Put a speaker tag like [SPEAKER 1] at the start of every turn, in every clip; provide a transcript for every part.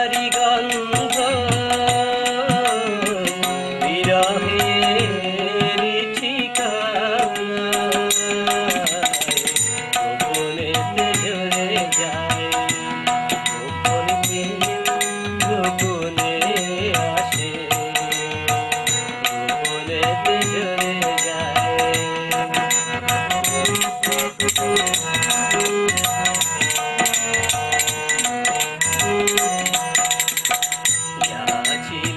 [SPEAKER 1] ಹರಿಗ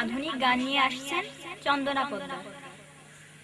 [SPEAKER 1] আধুনিক গান নিয়ে আসছেন চন্দনা পোদ্দার